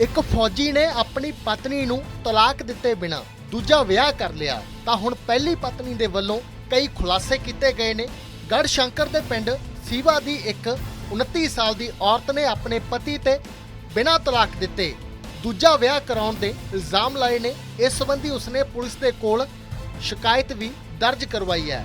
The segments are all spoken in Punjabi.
ਇੱਕ ਫੌਜੀ ਨੇ ਆਪਣੀ ਪਤਨੀ ਨੂੰ ਤਲਾਕ ਦਿੱਤੇ ਬਿਨਾ ਦੂਜਾ ਵਿਆਹ ਕਰ ਲਿਆ। ਤਾਂ ਹੁਣ ਪਹਿਲੀ ਪਤਨੀ ਦੇ ਵੱਲੋਂ ਕਈ ਖੁਲਾਸੇ ਕੀਤੇ ਗਏ ਨੇ। ਗੜ ਸ਼ੰਕਰ ਦੇ ਪਿੰਡ ਸੀਵਾ ਦੀ ਇੱਕ 29 ਸਾਲ ਦੀ ਔਰਤ ਨੇ ਆਪਣੇ ਪਤੀ ਤੇ ਬਿਨਾਂ ਤਲਾਕ ਦਿੱਤੇ ਦੂਜਾ ਵਿਆਹ ਕਰਾਉਣ ਦੇ ਇਲਜ਼ਾਮ ਲਾਏ ਨੇ। ਇਸ ਸੰਬੰਧੀ ਉਸਨੇ ਪੁਲਿਸ ਦੇ ਕੋਲ ਸ਼ਿਕਾਇਤ ਵੀ ਦਰਜ ਕਰਵਾਈ ਹੈ।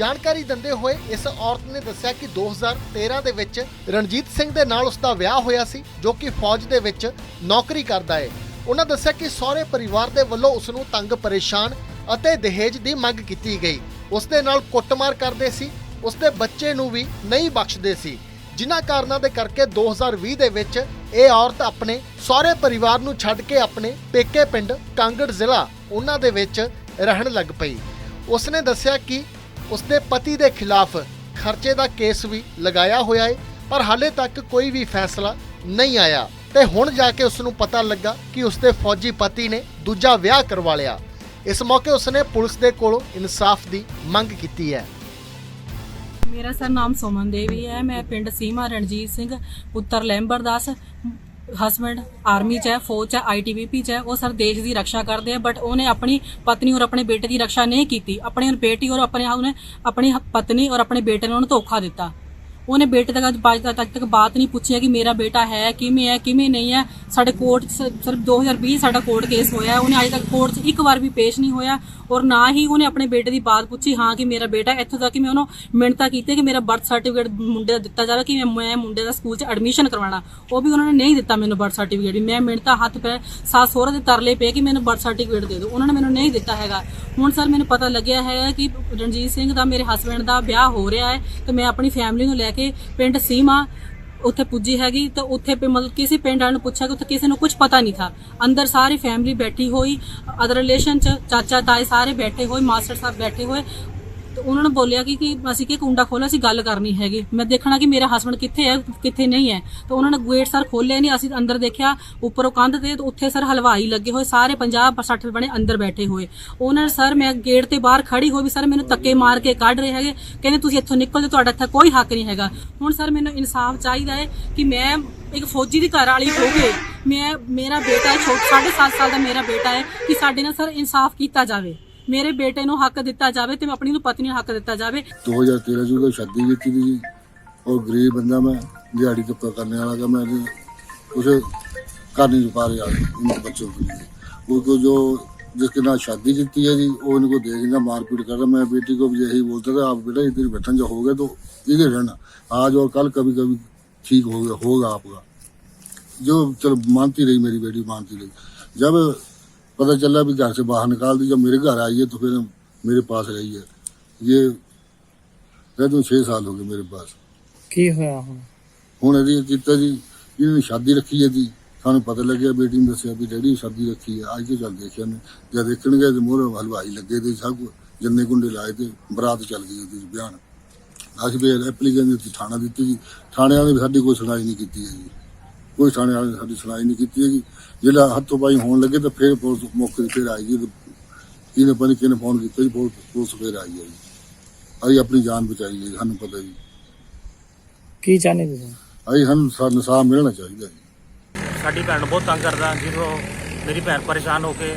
ਜਾਣਕਾਰੀ ਦਿੰਦੇ ਹੋਏ ਇਸ ਔਰਤ ਨੇ ਦੱਸਿਆ ਕਿ 2013 ਦੇ ਵਿੱਚ ਰਣਜੀਤ ਸਿੰਘ ਦੇ ਨਾਲ ਉਸ ਦਾ ਵਿਆਹ ਹੋਇਆ ਸੀ, ਜੋ ਕਿ ਫੌਜ ਦੇ ਵਿੱਚ ਨੌਕਰੀ ਕਰਦਾ ਹੈ ਉਹਨਾਂ ਦੱਸਿਆ ਕਿ ਸਹੁਰੇ ਪਰਿਵਾਰ ਦੇ ਵੱਲੋਂ ਉਸ ਨੂੰ ਤੰਗ ਪਰੇਸ਼ਾਨ ਅਤੇ ਦਹੇਜ ਦੀ ਮੰਗ ਕੀਤੀ ਗਈ। ਉਸ ਦੇ ਨਾਲ ਕੁੱਟਮਾਰ ਕਰਦੇ ਸੀ, ਉਸ ਦੇ ਬੱਚੇ ਨੂੰ ਵੀ ਨਹੀਂ ਬਖਸ਼ਦੇ ਸੀ। ਜਿਨ੍ਹਾਂ ਕਾਰਨਾਂ ਦੇ ਕਰਕੇ 2020 ਦੇ ਵਿੱਚ ਇਹ ਔਰਤ ਆਪਣੇ ਸਹੁਰੇ ਪਰਿਵਾਰ ਨੂੰ ਛੱਡ ਕੇ ਆਪਣੇ ਪੇਕੇ ਪਿੰਡ ਕਾਂਗੜ ਜ਼ਿਲ੍ਹਾ ਉਹਨਾਂ ਦੇ ਵਿੱਚ ਰਹਿਣ ਲੱਗ ਪਈ। ਉਸਨੇ ਦੱਸਿਆ ਕਿ ਉਸਦੇ ਪਤੀ ਦੇ ਖਿਲਾਫ ਖਰਚੇ ਦਾ ਕੇਸ ਵੀ ਲਗਾਇਆ ਹੋਇਆ ਹੈ ਪਰ ਹਾਲੇ ਤੱਕ ਕੋਈ ਵੀ ਫੈਸਲਾ ਨਹੀਂ ਆਇਆ। ਤੇ ਹੁਣ ਜਾ ਕੇ ਉਸ ਨੂੰ ਪਤਾ ਲੱਗਾ ਕਿ ਉਸਦੇ ਫੌਜੀ ਪਤੀ ਨੇ ਦੂਜਾ ਵਿਆਹ ਕਰਵਾ ਲਿਆ। ਇਸ ਮੌਕੇ ਉਸਨੇ ਪੁਲਿਸ ਦੇ ਕੋਲੋਂ ਇਨਸਾਫ ਦੀ ਮੰਗ ਕੀਤੀ ਹੈ। ਮੇਰਾ ਸਰ ਨਾਮ ਸੁਮਨ ਦੇਵੀ ਹੈ। ਮੈਂ ਪਿੰਡ ਸੀਮਾ ਰਣਜੀਤ ਸਿੰਘ, ਪੁੱਤਰ ਲੈਂਬਰਦਾਸ ਹਸਬੰਡ ਆਰਮੀ ਚ ਹੈ, ਫੌਜ ਚ ਹੈ ਆਈਟੀਬੀਪੀ ਚ ਹੈ, ਉਹ ਸਰ ਦੇਸ਼ ਦੀ ਰੱਖਿਆ ਕਰਦੇ ਆ ਬਟ ਉਹਨੇ ਆਪਣੀ ਪਤਨੀ ਔਰ ਆਪਣੇ ਬੇਟੇ ਦੀ ਰੱਖਿਆ ਨਹੀਂ ਕੀਤੀ। ਆਪਣੀ ਬੇਟੀ ਔਰ ਆਪਣੇ ਉਹਨੇ ਆਪਣੀ ਪਤਨੀ ਔਰ ਆਪਣੇ ਬੇਟੇ ਨੂੰ ਉਹਨੂੰ ਧੋਖਾ ਦਿੱਤਾ। ਉਹਨੇ ਬੇਟੇ ਤੱਕ ਅੱਜ ਤੱਕ ਤੱਕ ਬਾਤ ਨਹੀਂ ਪੁੱਛੀ ਹੈ ਕਿ ਮੇਰਾ ਬੇਟਾ ਹੈ ਕਿਵੇਂ ਹੈ, ਕਿਵੇਂ ਨਹੀਂ ਹੈ। ਸਾਡੇ ਕੋਰਟ 'ਚ ਸ- ਸਿਰਫ 2020 ਸਾਡਾ ਕੋਰਟ ਕੇਸ ਹੋਇਆ ਉਹਨੇ ਅੱਜ ਤੱਕ ਕੋਰਟ 'ਚ ਇੱਕ ਵਾਰ ਵੀ ਪੇਸ਼ ਨਹੀਂ ਹੋਇਆ ਔਰ ਨਾ ਹੀ ਉਹਨੇ ਆਪਣੇ ਬੇਟੇ ਦੀ ਬਾਤ ਪੁੱਛੀ, ਹਾਂ, ਕਿ ਮੇਰਾ ਬੇਟਾ ਇੱਥੋਂ ਤੱਕ ਕਿ ਮੈਂ ਉਹਨੂੰ ਮਿਹਨਤਾਂ ਕੀਤੀ ਕਿ ਮੇਰਾ ਬਰਥ ਸਰਟੀਫਿਕੇਟ ਮੁੰਡੇ ਦਾ ਦਿੱਤਾ ਜਾਵੇ ਕਿ ਮੈਂ ਮੈਂ ਮੁੰਡੇ ਦਾ ਸਕੂਲ 'ਚ ਐਡਮਿਸ਼ਨ ਕਰਵਾਉਣਾ। ਉਹ ਵੀ ਉਹਨਾਂ ਨੇ ਨਹੀਂ ਦਿੱਤਾ ਮੈਨੂੰ ਬਰਥ ਸਰਟੀਫਿਕੇਟ ਵੀ। ਮੈਂ ਮਿਹਨਤਾਂ ਹੱਥ ਪੈ ਸਾਸ ਸਹੁਰੇ ਦੇ ਤਰਲੇ ਪਏ ਕਿ ਮੈਨੂੰ ਬਰਥ ਸਰਟੀਫਿਕੇਟ ਦੇ ਦਿਓ। ਉਹਨਾਂ ਨੇ ਮੈਨੂੰ ਨਹੀਂ ਦਿੱਤਾ ਹੈਗਾ। ਹੁਣ ਸਰ ਮੈਨੂੰ ਪਤਾ ਲੱਗਿਆ ਹੈ ਕਿ ਰਣਜੀਤ ਸਿੰਘ ਦਾ, ਮੇਰੇ ਹਸਬੰਡ ਦਾ ਵਿਆਹ ਹੋ ਰਿਹਾ ਹੈ ਤੇ ਮੈਂ ਆਪਣੀ ਫੈਮਿਲੀ ਨੂੰ ਲੈ ਕੇ ਪਿੰਡ ਸੀਮਾ ਉੱਥੇ ਪੁੱਜੀ ਹੈਗੀ ਤਾਂ ਉੱਥੇ ਪੇ ਮਤਲਬ ਕਿਸੇ ਪਿੰਡ ਵਾਲੇ ਨੂੰ ਪੁੱਛਿਆ ਕਿ ਉੱਥੇ ਕਿਸੇ ਨੂੰ ਕੁਝ ਪਤਾ ਨਹੀਂ ਥਾ। ਅੰਦਰ ਸਾਰੀ ਫੈਮਿਲੀ ਬੈਠੀ ਹੋਈ ਅਦਰ ਰਿਲੇਸ਼ਨ ਚ ਚਾਚਾ ਤਾਏ ਸਾਰੇ ਬੈਠੇ ਹੋਏ, ਮਾਸਟਰ ਸਾਹਿਬ ਬੈਠੇ ਹੋਏ। ਤੇ ਉਹਨਾਂ ਨੇ ਬੋਲਿਆ ਕਿ ਕਿ ਅਸੀਂ ਕਿ ਕੁੰਡਾ ਖੋਲ੍ਹਿਆ, ਅਸੀਂ ਗੱਲ ਕਰਨੀ ਹੈਗੀ। ਮੈਂ ਦੇਖਣਾ ਕਿ ਮੇਰਾ ਹਸਬੰਡ ਕਿੱਥੇ ਹੈ, ਕਿੱਥੇ ਨਹੀਂ ਹੈ। ਤਾਂ ਉਹਨਾਂ ਨੇ ਗੇਟ ਸਰ ਖੋਲ੍ਹਿਆ ਨਹੀਂ, ਅਸੀਂ ਅੰਦਰ ਦੇਖਿਆ, ਉੱਪਰੋਂ ਕੰਧ ਤੇ ਤੇ ਉੱਥੇ ਸਰ ਹਲਵਾਈ ਲੱਗੇ ਹੋਏ, ਸਾਰੇ 50 60 ਬਣੇ ਅੰਦਰ ਬੈਠੇ ਹੋਏ। ਉਹਨਾਂ ਨੇ ਸਰ, ਮੈਂ ਗੇਟ ਤੇ ਬਾਹਰ ਖੜੀ ਹੋ ਵੀ ਸਰ ਮੈਨੂੰ ਧੱਕੇ ਮਾਰ ਕੇ ਕੱਢ ਰਹੇ ਹੈਗੇ। ਕਹਿੰਦੇ, ਤੁਸੀਂ ਇੱਥੋਂ ਨਿਕਲ ਜਾਓ ਤੁਹਾਡਾ ਇੱਥੇ ਕੋਈ ਹੱਕ ਨਹੀਂ ਹੈਗਾ। ਹੁਣ ਸਰ ਮੈਨੂੰ ਇਨਸਾਫ ਚਾਹੀਦਾ ਹੈ ਕਿ ਮੈਂ ਇੱਕ ਫੌਜੀ ਦੀ ਘਰ ਵਾਲੀ ਹੋ ਕੇ ਮੈਂ ਮੇਰਾ ਬੇਟਾ ਹੈ, ਛੋਟਾ 7.5 ਸਾਲ ਦਾ ਮੇਰਾ ਬੇਟਾ ਹੈ, ਕਿ ਸਾਡੇ ਨਾਲ ਸਰ ਇਨਸਾਫ ਕੀਤਾ ਜਾਵੇ। ਮੇਰੇ ਬੇਟੇ ਨੂੰ ਹੱਕ ਦਿੱਤਾ ਜਾਵੇ ਤੇ ਆਪਣੀ ਨੂੰ ਪਤਨੀ ਨੂੰ ਹੱਕ ਦਿੱਤਾ ਜਾਵੇ 2013 ਚ ਉਹਦੀ ਸ਼ਾਦੀ ਕੀਤੀ ਸੀ ਔਰ ਗਰੀਬ ਬੰਦਾ ਮੈਂ ਦਿਹਾੜੀ ਧੱਪਾ ਕਰਨੇ ਵਾਲਾ का मैं उसे कर नहीं पा रहा इन बच्चों के लिए उनको जो जिसके नाम शादी की है जी वो इनको देखना मारपीट कर रहा मैं बेटी को भी यही बोलता था आप बेटा इधर बैठन जो हो गए तो इधर रहना आज और कल कभी कभी ठीक हो गया होगा आपका जो चलो मानती रही मेरी बेटी मानती रही जब पता चला भी घर से बाहर निकाल दी जब मेरे घर आई है तो फिर मेरे पास रही है ये रह तो छः साल हो गए मेरे पास ਕੀ ਹੋਇਆ ਹੁਣ ਹੁਣ ਇਹਦੀ ਕੀਤਾ ਜੀ ਇਹਨਾਂ ਨੇ ਸ਼ਾਦੀ ਰੱਖੀ ਹੈ ਜੀ ਸਾਨੂੰ ਪਤਾ ਲੱਗਿਆ ਬੇਟੀ ਨੇ ਦੱਸਿਆ ਵੀ ਡੈਡੀ ਸ਼ਾਦੀ ਰੱਖੀ ਹੈ ਅੱਜ ਤੋਂ ਚੱਲ ਦੇਖਿਆ ਨੇ ਜਦ ਦੇਖਣਗੇ ਤੇ ਮੋਹਰ ਹਲਵਾਈ ਲੱਗੇ ਤੇ ਸਭ ਕੁਛ, ਜੰਨੇ ਕੁੰਡੇ ਲਾਏ ਤੇ ਬਰਾਤ ਚੱਲ ਗਈ ਉਹਦੀ ਬਿਆਨ ਅਸੀਂ ਵੀ ਐਪਲੀਕੇਸ਼ਨ ਦਿੱਤੀ ਥਾਣਾ ਦਿੱਤੀ ਜੀ ਥਾਣੇ ਵਾਲੇ ਵੀ ਸਾਡੀ ਕੋਈ ਸੁਣਾਈ ਨਹੀਂ ਕੀਤੀ ਹੈ ਜੀ ਕੋਈ ਥਾਣੇ ਵਾਲੇ ਨੇ ਸਾਡੀ ਸੁਣਾਈ ਨਹੀਂ ਕੀਤੀ ਹੈਗੀ। ਜਿਹੜਾ ਹੱਥੋਂ ਪਾਈ ਹੋਣ ਲੱਗੇ ਤਾਂ ਫਿਰ ਪੁਲਿਸ ਮੌਕੇ ਤੇ ਫਿਰ ਆਈ ਜੀ। ਇਹਨੇ ਪਤਾ ਨੀ ਕਿਹਨੇ ਫੋਨ ਕੀਤਾ ਜੀ ਪੁਲਿਸ ਪੁਲਿਸ ਫਿਰ ਆਈ ਹੈ ਜੀ। ਅਸੀਂ ਆਪਣੀ ਜਾਨ ਬਚਾਈ ਜੀ, ਸਾਨੂੰ ਪਤਾ ਜੀ। ਕੀ ਚਾਹੁੰਦੇ ਤੁਸੀਂ? ਅਸੀਂ ਸਾਨੂੰ ਸਾ- ਇਨਸਾਫ ਮਿਲਣਾ ਚਾਹੀਦਾ ਜੀ। ਸਾਡੀ ਭੈਣ ਬਹੁਤ ਤੰਗ ਕਰਦਾ ਜਦੋਂ ਮੇਰੀ ਭੈਣ ਪਰੇਸ਼ਾਨ ਹੋ ਕੇ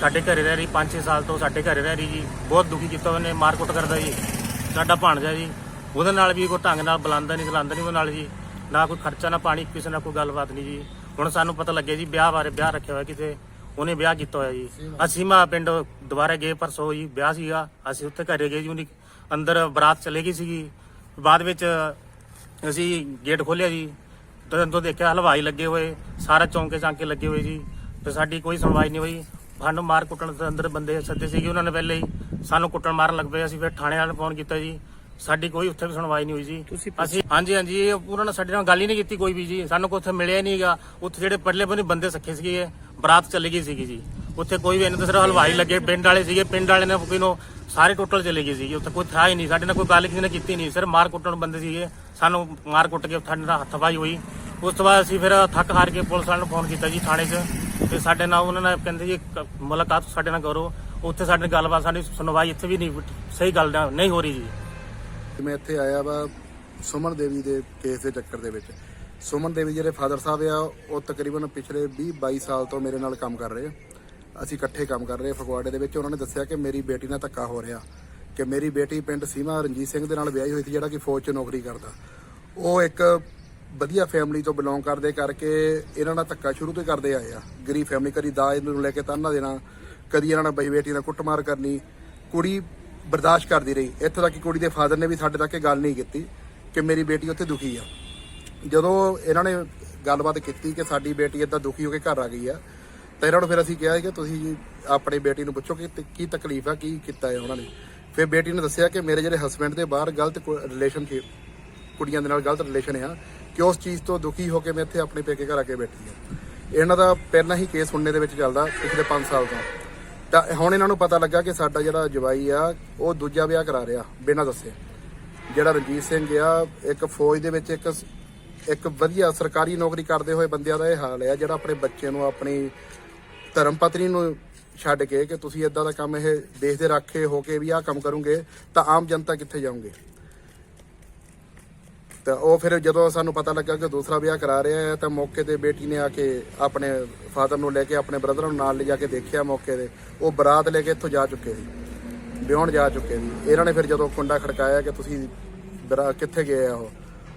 ਸਾਡੇ ਘਰੇ ਰਹਿ ਰਹੀ 5-6 ਸਾਲ ਤੋਂ ਸਾਡੇ ਘਰੇ ਰਹਿ ਰਹੀ ਜੀ। ਬਹੁਤ ਦੁਖੀ ਕੀਤਾ ਉਹਨੇ ਮਾਰ ਕੁੱਟ ਕਰਦਾ ਜੀ। ਸਾਡਾ ਭਾਣਜਾ ਜੀ ਉਹਦੇ ਨਾਲ ਵੀ ਕੋਈ ਢੰਗ ਨਾਲ ਬੁਲਾਉਂਦਾ ਨਹੀਂ ਬੁਲਾਉਂਦਾ ਨਹੀਂ ਉਹਦੇ ਨਾਲ ਜੀ। ਨਾ ਕੋਈ ਖਰਚਾ ਨਾ ਪਾਣੀ ਕਿਸੇ ਨਾਲ ਕੋਈ ਗੱਲਬਾਤ ਨਹੀਂ ਜੀ। ਹੁਣ ਸਾਨੂੰ ਪਤਾ ਲੱਗਿਆ ਜੀ ਵਿਆਹ ਬਾਰੇ ਵਿਆਹ ਰੱਖਿਆ ਹੋਇਆ ਕਿਤੇ। ਉਹਨੇ ਵਿਆਹ ਕੀਤਾ ਹੋਇਆ ਜੀ। ਅਸੀਂ ਮਾ ਪਿੰਡ ਦੁਬਾਰਾ ਗਏ ਪਰਸੋਂ ਜੀ ਵਿਆਹ ਸੀਗਾ। ਅਸੀਂ ਉੱਥੇ ਘਰੇ ਗਏ ਜੀ ਉਹਨੇ ਅੰਦਰ ਬਰਾਤ ਚਲੇ ਗਈ ਸੀਗੀ। ਬਾਅਦ ਵਿੱਚ ਅਸੀਂ ਗੇਟ ਖੋਲਿਆ ਜੀ। ਜਦੋਂ ਦੇਖਿਆ ਹਲਵਾਈ ਲੱਗੇ ਹੋਏ ਸਾਰਾ ਚੌਂਕੇ ਚਾਂਕੇ ਲੱਗੇ ਹੋਏ ਜੀ। ਤੇ ਸਾਡੀ ਕੋਈ ਸੁਣਵਾਈ ਨਹੀਂ ਹੋਈ। ਸਾਨੂੰ ਮਾਰ ਕੁੱਟਣ ਦੇ ਅੰਦਰ ਬੰਦੇ ਸੱਦੇ ਸੀਗੇ ਉਹਨਾਂ ਨੇ ਪਹਿਲੇ ਹੀ। ਸਾਨੂੰ ਕੁੱਟਣ ਮਾਰਨ ਲੱਗ ਪਏ ਅਸੀਂ ਫਿਰ ਥਾਣੇ ਨੂੰ ਫੋਨ ਕੀਤਾ ਜੀ। ਸਾਡੀ ਕੋਈ ਉੱਥੇ ਵੀ ਸੁਣਵਾਈ ਨਹੀਂ ਹੋਈ ਜੀ। ਅਸੀਂ ਹਾਂਜੀ ਹਾਂਜੀ ਇਹ ਉਹਨਾਂ ਨੇ ਸਾਡੇ ਨਾਲ ਗੱਲ ਹੀ ਨਹੀਂ ਕੀਤੀ ਕੋਈ ਵੀ ਜੀ। ਸਾਨੂੰ ਕੋਈ ਉੱਥੇ ਮਿਲਿਆ ਨਹੀਂਗਾ ਉੱਥੇ ਜਿਹੜੇ ਪਰਲੇ ਬੰਨੇ ਬੰਦੇ ਸੱਖੇ ਸੀਗੇ ਬਰਾਤ ਚਲੀ ਗਈ ਸੀਗੀ ਜੀ। ਉੱਥੇ ਕੋਈ ਵੀ ਇਹਨਾਂ ਸਿਰਫ ਹਲਵਾਈ ਲੱਗੇ ਪਿੰਡ ਵਾਲੇ ਸੀਗੇ। ਪਿੰਡ ਵਾਲੇ ਨੇ ਕੋਈ ਨੂੰ ਸਾਰੇ ਟੋਟਲ ਚਲੇ ਗਏ ਸੀਗੇ। ਉੱਥੇ ਕੋਈ ਥਾ ਹੀ ਨਹੀਂ। ਸਾਡੇ ਨਾਲ ਕੋਈ ਗੱਲ ਕਿਸੇ ਨੇ ਕੀਤੀ ਨਹੀਂ। ਸਿਰਫ ਮਾਰ ਕੁੱਟਣ ਬੰਦੇ ਸੀਗੇ। ਸਾਨੂੰ ਮਾਰ ਕੁੱਟ ਕੇ ਸਾਡੇ ਨਾਲ ਹੱਥਪਾਈ ਹੋਈ। ਉਸ ਤੋਂ ਬਾਅਦ ਅਸੀਂ ਫਿਰ ਥੱਕ ਹਾਰ ਕੇ ਪੁਲਿਸ ਵਾਲਿਆਂ ਨੂੰ ਫੋਨ ਕੀਤਾ ਜੀ ਥਾਣੇ 'ਚ। ਤੇ ਸਾਡੇ ਨਾਲ ਉਹਨਾਂ ਨੇ ਕਹਿੰਦੇ ਜੀ ਮੁਲਾਕਾਤ ਸਾਡੇ ਨਾਲ ਕਰੋ। ਉੱਥੇ ਸਾਡੇ ਨਾਲ ਗੱਲਬਾਤ ਸਾਡੀ ਸੁਣਵਾਈ ਇੱਥੇ ਵੀ ਨਹੀਂ ਸਹੀ ਗੱਲ ਨਹੀਂ ਹੋ ਰਹੀ ਜੀ। ਤੇ ਮੈਂ ਇੱਥੇ ਆਇਆ ਵਾ ਸੁਮਨ ਦੇਵੀ ਦੇ ਕੇਸ ਦੇ ਚੱਕਰ ਦੇ ਵਿੱਚ। ਸੁਮਨ ਦੇਵੀ ਜਿਹੜੇ ਫਾਦਰ ਸਾਹਿਬ ਆ, ਉਹ ਤਕਰੀਬਨ ਪਿਛਲੇ 20 22 ਸਾਲ ਤੋਂ ਮੇਰੇ ਨਾਲ ਕੰਮ ਕਰ ਰਹੇ ਆ। ਅਸੀਂ ਇਕੱਠੇ ਕੰਮ ਕਰ ਰਹੇ ਫਗਵਾੜੇ ਦੇ ਵਿੱਚ। ਉਹਨਾਂ ਨੇ ਦੱਸਿਆ ਕਿ ਮੇਰੀ ਬੇਟੀ ਨਾਲ ਧੱਕਾ ਹੋ ਰਿਹਾ। ਕਿ ਮੇਰੀ ਬੇਟੀ ਪਿੰਡ ਸੀਮਾ ਰਣਜੀਤ ਸਿੰਘ ਦੇ ਨਾਲ ਵਿਆਹੀ ਹੋਈ ਸੀ, ਜਿਹੜਾ ਕਿ ਫੌਜ 'ਚ ਨੌਕਰੀ ਕਰਦਾ। ਉਹ ਇੱਕ ਵਧੀਆ ਫੈਮਿਲੀ ਤੋਂ ਬਿਲੋਂਗ ਕਰਦੇ ਕਰਕੇ ਇਹਨਾਂ ਨਾਲ ਧੱਕਾ ਸ਼ੁਰੂ ਤੋਂ ਕਰਦੇ ਆਏ ਆ। ਗਰੀਬ ਫੈਮਿਲੀ ਕਦੀ ਦਾਜ ਨੂੰ ਲੈ ਕੇ ਤਾਨਾ ਦੇਣਾ, ਕਦੀ ਇਹਨਾਂ ਨਾਲ ਬਈ ਬੇਟੀ ਨਾਲ ਕੁੱਟਮਾਰ ਕਰਨੀ। ਕੁੜੀ ਬਰਦਾਸ਼ਤ ਕਰਦੀ ਰਹੀ। ਇੱਥੋਂ ਤੱਕ ਕਿ ਕੁੜੀ ਦੇ ਫਾਦਰ ਨੇ ਵੀ ਸਾਡੇ ਤੱਕ ਇਹ ਗੱਲ ਨਹੀਂ ਕੀਤੀ ਕਿ ਮੇਰੀ ਬੇਟੀ ਉੱਥੇ ਦੁਖੀ ਆ। ਜਦੋਂ ਇਹਨਾਂ ਨੇ ਗੱਲਬਾਤ ਕੀਤੀ ਕਿ ਸਾਡੀ ਬੇਟੀ ਏਦਾਂ ਦੁਖੀ ਹੋ ਕੇ ਘਰ ਆ ਗਈ ਆ, ਤਾਂ ਇਹਨਾਂ ਨੂੰ ਫਿਰ ਅਸੀਂ ਕਿਹਾ ਕਿ ਤੁਸੀਂ ਆਪਣੀ ਬੇਟੀ ਨੂੰ ਪੁੱਛੋ ਕਿ ਕੀ ਤਕਲੀਫ ਆ, ਕੀ ਕੀਤਾ ਹੈ ਉਹਨਾਂ ਨੇ। ਫਿਰ ਬੇਟੀ ਨੇ ਦੱਸਿਆ ਕਿ ਮੇਰੇ ਜਿਹੜੇ ਹਸਬੰਡ ਦੇ ਬਾਹਰ ਗਲਤ ਰਿਲੇਸ਼ਨ ਕੁੜੀਆਂ ਦੇ ਨਾਲ ਗਲਤ ਰਿਲੇਸ਼ਨ ਆ ਕਿ ਉਸ ਚੀਜ਼ ਤੋਂ ਦੁਖੀ ਹੋ ਕੇ ਮੈਂ ਇੱਥੇ ਆਪਣੇ ਪੇਕੇ ਘਰ ਆ ਕੇ ਬੈਠੀ ਆ। ਇਹਨਾਂ ਦਾ ਪਹਿਲਾਂ ਹੀ ਕੇਸ ਸੁਣਨੇ ਦੇ ਵਿੱਚ ਚੱਲਦਾ ਪਿਛਲੇ 5 ਸਾਲ ਤੋਂ। ਤਾਂ ਹੁਣ ਇਹਨਾਂ ਨੂੰ ਪਤਾ ਲੱਗਾ ਕਿ ਸਾਡਾ ਜਿਹੜਾ ਜਵਾਈ ਆ, ਉਹ ਦੂਜਾ ਵਿਆਹ ਕਰਾ ਰਿਹਾ, ਬਿਨਾਂ ਦੱਸੇ। ਜਿਹੜਾ ਰਣਜੀਤ ਸਿੰਘ ਆ, ਇੱਕ ਫੌਜ ਦੇ ਵਿੱਚ ਇੱਕ ਇੱਕ ਵਧੀਆ ਸਰਕਾਰੀ ਨੌਕਰੀ ਕਰਦੇ ਹੋਏ ਬੰਦਿਆਂ ਦਾ ਇਹ ਹਾਲ ਆ, ਜਿਹੜਾ ਆਪਣੇ ਬੱਚੇ ਨੂੰ ਆਪਣੀ ਧਰਮ ਪਤਨੀ ਨੂੰ ਛੱਡ ਕੇ ਕਿ ਤੁਸੀਂ ਇਦਾਂ ਦਾ ਕੰਮ ਇਹ ਦੇਸ਼ ਦੇ ਰਾਖੇ ਹੋ ਕੇ ਵੀ ਆਹ ਕੰਮ ਕਰੋਗੇ, ਤਾਂ ਆਮ ਜਨਤਾ ਕਿੱਥੇ ਜਾਓਗੇ ਤਾਂ ਉਹ ਫਿਰ ਜਦੋਂ ਸਾਨੂੰ ਪਤਾ ਲੱਗਾ ਕਿ ਦੂਸਰਾ ਵਿਆਹ ਕਰਾ ਰਿਹਾ ਹੈ, ਤਾਂ ਮੌਕੇ ਤੇ ਬੇਟੀ ਨੇ ਆ ਕੇ ਆਪਣੇ ਫਾਦਰ ਨੂੰ ਲੈ ਕੇ ਆਪਣੇ ਬ੍ਰਦਰ ਨੂੰ ਨਾਲ ਲਿਜਾ ਕੇ ਦੇਖਿਆ ਮੌਕੇ ਤੇ। ਉਹ ਬਰਾਤ ਲੈ ਕੇ ਇੱਥੋਂ ਜਾ ਚੁੱਕੇ ਸੀ। ਵਿਆਹਣ ਜਾ ਚੁੱਕੇ ਸੀ। ਇਹਨਾਂ ਨੇ ਫਿਰ ਜਦੋਂ ਕੁੰਡਾ ਖੜਕਾਇਆ ਕਿ ਤੁਸੀਂ ਬਰਾ, ਕਿੱਥੇ ਗਏ ਆ ਉਹ?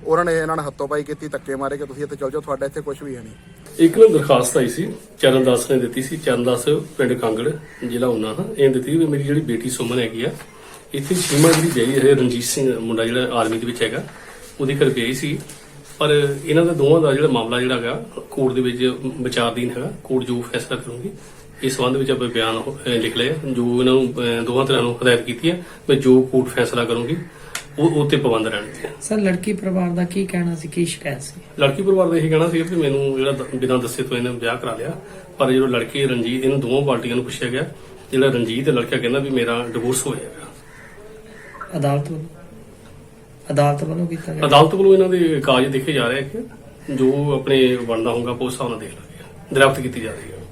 ਉਹਨਾਂ ਨੇ ਇਹਨਾਂ ਨੇ ਹੱਥੋਂ ਪਾਈ ਕੀਤੀ, ਧੱਕੇ ਮਾਰੇ ਕਿ ਤੁਸੀਂ ਇੱਥੇ ਚਲ ਜਾਓ, ਤੁਹਾਡਾ ਇੱਥੇ ਕੁਝ ਵੀ ਹੈ ਨਹੀਂ। ਇੱਕ ਨਾ ਦਰਖਾਸਤ ਆਈ ਸੀ, ਚਰਨ ਦਾਸ ਨੇ ਦਿੱਤੀ ਸੀ, ਚਰਨ ਦਾਸ ਪਿੰਡ ਕਾਂਗੜ, ਜ਼ਿਲ੍ਹਾ ਉਨਾ ਹਾਂ ਇਹ ਦਿੱਤੀ ਵੀ ਮੇਰੀ ਜਿਹੜੀ ਬੇਟੀ ਸੁਮਨ ਹੈਗੀ ਆ, ਇੱਥੇ ਸੀਮਾ ਜਿਹੜੀ ਵਿਆਹੀ ਹੈ, ਰਣਜੀਤ ਸਿੰਘ ਮੁੰਡਾ ਜਿਹੜਾ ਆਰਮੀ ਦੇ ਵਿੱਚ ਹੈਗਾ ਉਹਦੇ ਵਿਆਹੀ ਸੀ। ਪਰ ਇਹਨਾਂ ਦਾ ਦੋਵਾਂ ਦਾ ਜਿਹੜਾ ਮਾਮਲਾ ਜਿਹੜਾ ਹੈਗਾ ਕੋਰਟ ਦੇ ਵਿੱਚ ਵਿਚਾਰਧੀਨ ਹੈਗਾ। ਕੋਰਟ ਜੋ ਫੈਸਲਾ ਕਰੂਗੀ ਇਸ ਸੰਬੰਧ ਵਿੱਚ ਆਪਾਂ ਬਿਆਨ ਲਿਖ ਲਿਆ ਜੋ ਇਹਨਾਂ ਨੂੰ ਦੋਵਾਂ ਤਰ੍ਹਾਂ ਨੂੰ ਹਦਾਇਤ ਕੀਤੀ ਹੈ ਵੀ ਜੋ ਕੋਰਟ ਫੈਸਲਾ ਕਰੂਗੀ ਉਹ ਉਹ ਤੇ ਪਾਬੰਦ ਰਹਿਣਗੇ। ਸਰ ਲੜਕੀ ਪਰਿਵਾਰ ਦਾ ਕੀ ਕਹਿਣਾ ਸੀ ਕੀ ਸ਼ਿਕਾਇਤ ਸੀ? ਲੜਕੀ ਪਰਿਵਾਰ ਦਾ ਇਹ ਕਹਿਣਾ ਸੀ ਕਿ ਮੈਨੂੰ ਜਿਹੜਾ ਬਿਨਾਂ ਦੱਸੇ ਤੋਂ ਇਹਨੇ ਵਿਆਹ ਕਰਾ ਲਿਆ। ਪਰ ਜਦੋਂ ਲੜਕੀ ਰਣਜੀਤ ਇਹਨੂੰ ਦੋਵਾਂ ਪਾਰਟੀਆਂ ਨੂੰ ਪੁੱਛਿਆ ਗਿਆ ਜਿਹੜਾ ਰਣਜੀਤ ਲੜਕਾ ਕਹਿੰਦਾ ਵੀ ਮੇਰਾ ਡਿਵੋਰਸ ਹੋਇਆ ਹੈਗਾ। ਅਦਾਲਤ ਵੱਲੋਂ? ਅਦਾਲਤ ਵੱਲੋਂ ਕੀਤਾ ਗਿਆ? ਅਦਾਲਤ ਵੱਲੋਂ ਇਹਨਾਂ ਦੇ ਕਾਜ ਦੇਖੇ ਜਾ ਰਹੇ ਕਿ ਜੋ ਆਪਣੇ ਬਣਦਾ ਹੋਊਗਾ ਉਸ ਹਿਸਾਬ ਨਾਲ ਦੇਖ ਲਾਂਗੇ। ਦਰਖਤ ਕੀਤੀ ਜਾ ਰਹੀ ਹੈ।